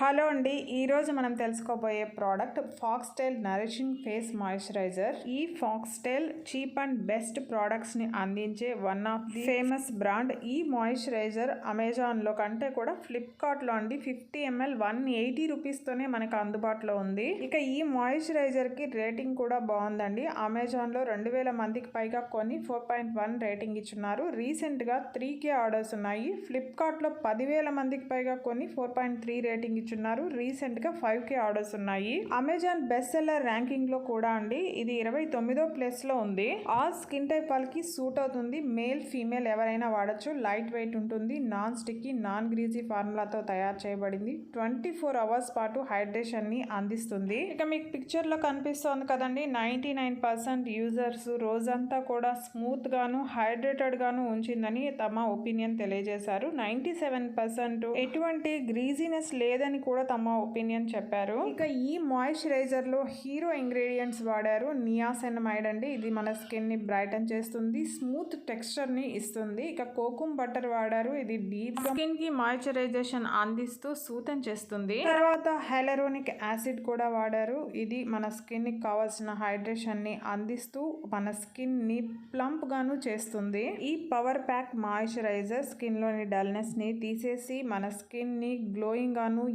Hello అండి ఈరోజు మనం తెలుసుకోబోయే product Foxtale nourishing face moisturiser. ఈ ఫాక్స్టైల్ చీప్ అండ్ బెస్ట్ ప్రోడక్ట్స్ని అందించే one of the famous brand. ఈ మాయిశ్చరైజర్ అమెజాన్లో కంటే కూడా ఫ్లిప్కార్ట్లో అండి fifty ML one eighty rupees తోనే మనకు అందుబాటులో ఉంది. ఇక ఈ మాయిశ్చరైజర్కి రేటింగ్ కూడా బాగుందండి. అమెజాన్లో రెండు వేల మందికి పైగా కొని ఫోర్ పాయింట్ వన్ రేటింగ్ ఇచ్చున్నారు. రీసెంట్గా త్రీ కే ఆర్డర్స్ ఉన్నాయి. ఫ్లిప్కార్ట్లో పదివేల మందికి పైగా కొని ఫోర్ పాయింట్ త్రీ రేటింగ్ ఇచ్చున్నారు రీసెంట్గా ఫైవ్ కే ఆర్డర్స్ ఉన్నాయి. అమెజాన్ బెస్ట్ సెల్లర్ ర్యాంకింగ్లో కూడా అండి ఇది ఇరవై తొమ్మిదో ప్లేస్లో ఉంది. ఆ స్కిన్ టైప్ వాళ్ళకి సూట్ అవుతుంది. మేల్ ఫీమేల్ ఎవరైనా వాడచ్చు. లైట్ వెయిట్ ఉంటుంది. నాన్ స్టిక్కీ నాన్ గ్రీజీ ఫార్ములాతో తయారు చేయబడింది. ట్వంటీ ఫోర్ అవర్స్ పాటు హైడ్రేషన్ని అందిస్తుంది. ఇక మీకు పిక్చర్లో కనిపిస్తోంది కదండి నైన్టీ నైన్ పర్సెంట్ యూజర్స్ రోజంతా కూడా స్మూత్ గాను హైడ్రేటెడ్ గాను ఉంచిందని తమ ఒపీనియన్ తెలియజేశారు. నైన్టీ సెవెన్ పర్సెంట్ ఎటువంటి గ్రీజీనెస్ లేదని కూడా తమ ఒపీనియన్ చెప్పారు. ఇక ఈ మాయిశ్చరైజర్లో హీరో ఇంగ్రీడియంట్స్ వాడారు నియాసెనమైడ్ అండి. ఇది మన స్కిన్ని బ్రైటన్ చేస్తుంది స్మూత్ టెక్స్చర్ని ఇస్తుంది. ఇక కోకుమ్ బటర్ వాడారు. ఇది డీప్ స్కిన్కి మాయిశ్చరైజేషన్ అందిస్తూ సూతం చేస్తుంది. తర్వాత హెలరోనిక్ యాసిడ్ కూడా వాడారు. ఇది మన స్కిన్కి కావాల్సిన హైడ్రేషన్ని అందిస్తూ మన స్కిన్ని ప్లంప్ గాను చేస్తుంది. ఈ పవర్ ప్యాక్ మాయిశ్చరైజర్ స్కిన్లోని డల్నెస్ని తీసేసి మన స్కిన్ని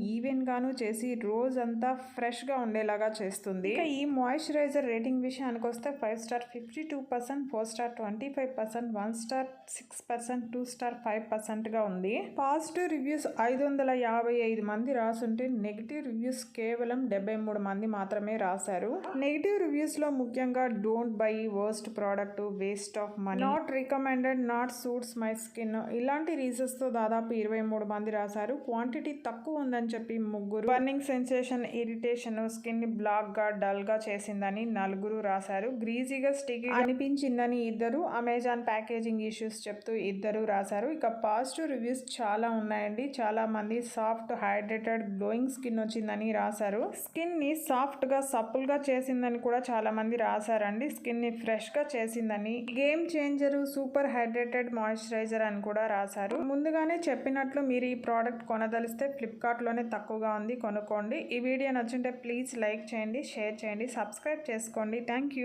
గ్లోయింగ్ గాను ఈవెన్ గాను చేసి రోజంతా ఫ్రెష్గా ఉండేలాగా చేస్తుంది. ఇక ఈ మాయిశ్చరైజర్ రేటింగ్ విషయానికి వస్తే five star fifty two percent four star twenty five percent one star six percent two star five పర్సెంట్గా ఉంది. పాజిటివ్ రివ్యూస్ ఐదు వందల యాభై ఐదు మంది రాసుంటే నెగిటివ్ రివ్యూస్ కేవలం డెబ్బై మూడు మంది మాత్రమే రాశారు. నెగిటివ్ రివ్యూస్లో ముఖ్యంగా don't buy worst product waste of money not recommended not suits my skin ఇలాంటి రీజన్స్తో దాదాపు ఇరవై మూడు మంది రాశారు. క్వాంటిటీ తక్కువ ఉందని చెప్పి ముగ్గురు బర్నింగ్ సెన్సేషన్ ఇరిటేషన్ స్కిన్ని బ్లాక్గా డల్గా చేసిందని నలుగురు రాశారు. గ్రీజీగా స్టిక్ అనిపించిందని ఇద్దరు అమెజాన్ ప్యాకేజింగ్ ఇష్యూస్ చెప్తూ ఇద్దరు రాశారు. ఇక పాజిటివ్ రివ్యూస్ చాలా ఉన్నాయండి. చాలా మంది సాఫ్ట్ హైడ్రేటెడ్ గ్లోయింగ్ స్కిన్ వచ్చిందని రాశారు. స్కిన్ని సాఫ్ట్గా సప్పుల్గా చేసిందని కూడా చాలా మంది రాశారండి. స్కిన్ని ఫ్రెష్గా చేసిందని game changer super hydrated moisturiser అని కూడా రాశారు. ముందుగానే చెప్పినట్లు మీరు ఈ ప్రోడక్ట్ కొనదలిస్తే ఫ్లిప్కార్ట్ లోనే తక్కువగా ఉంది కొనుక్కోండి. ఈ వీడియో నచ్చుంటే ప్లీజ్ లైక్ చేయండి షేర్ చేయండి సబ్స్క్రైబ్ చేసుకోండి. Thank you.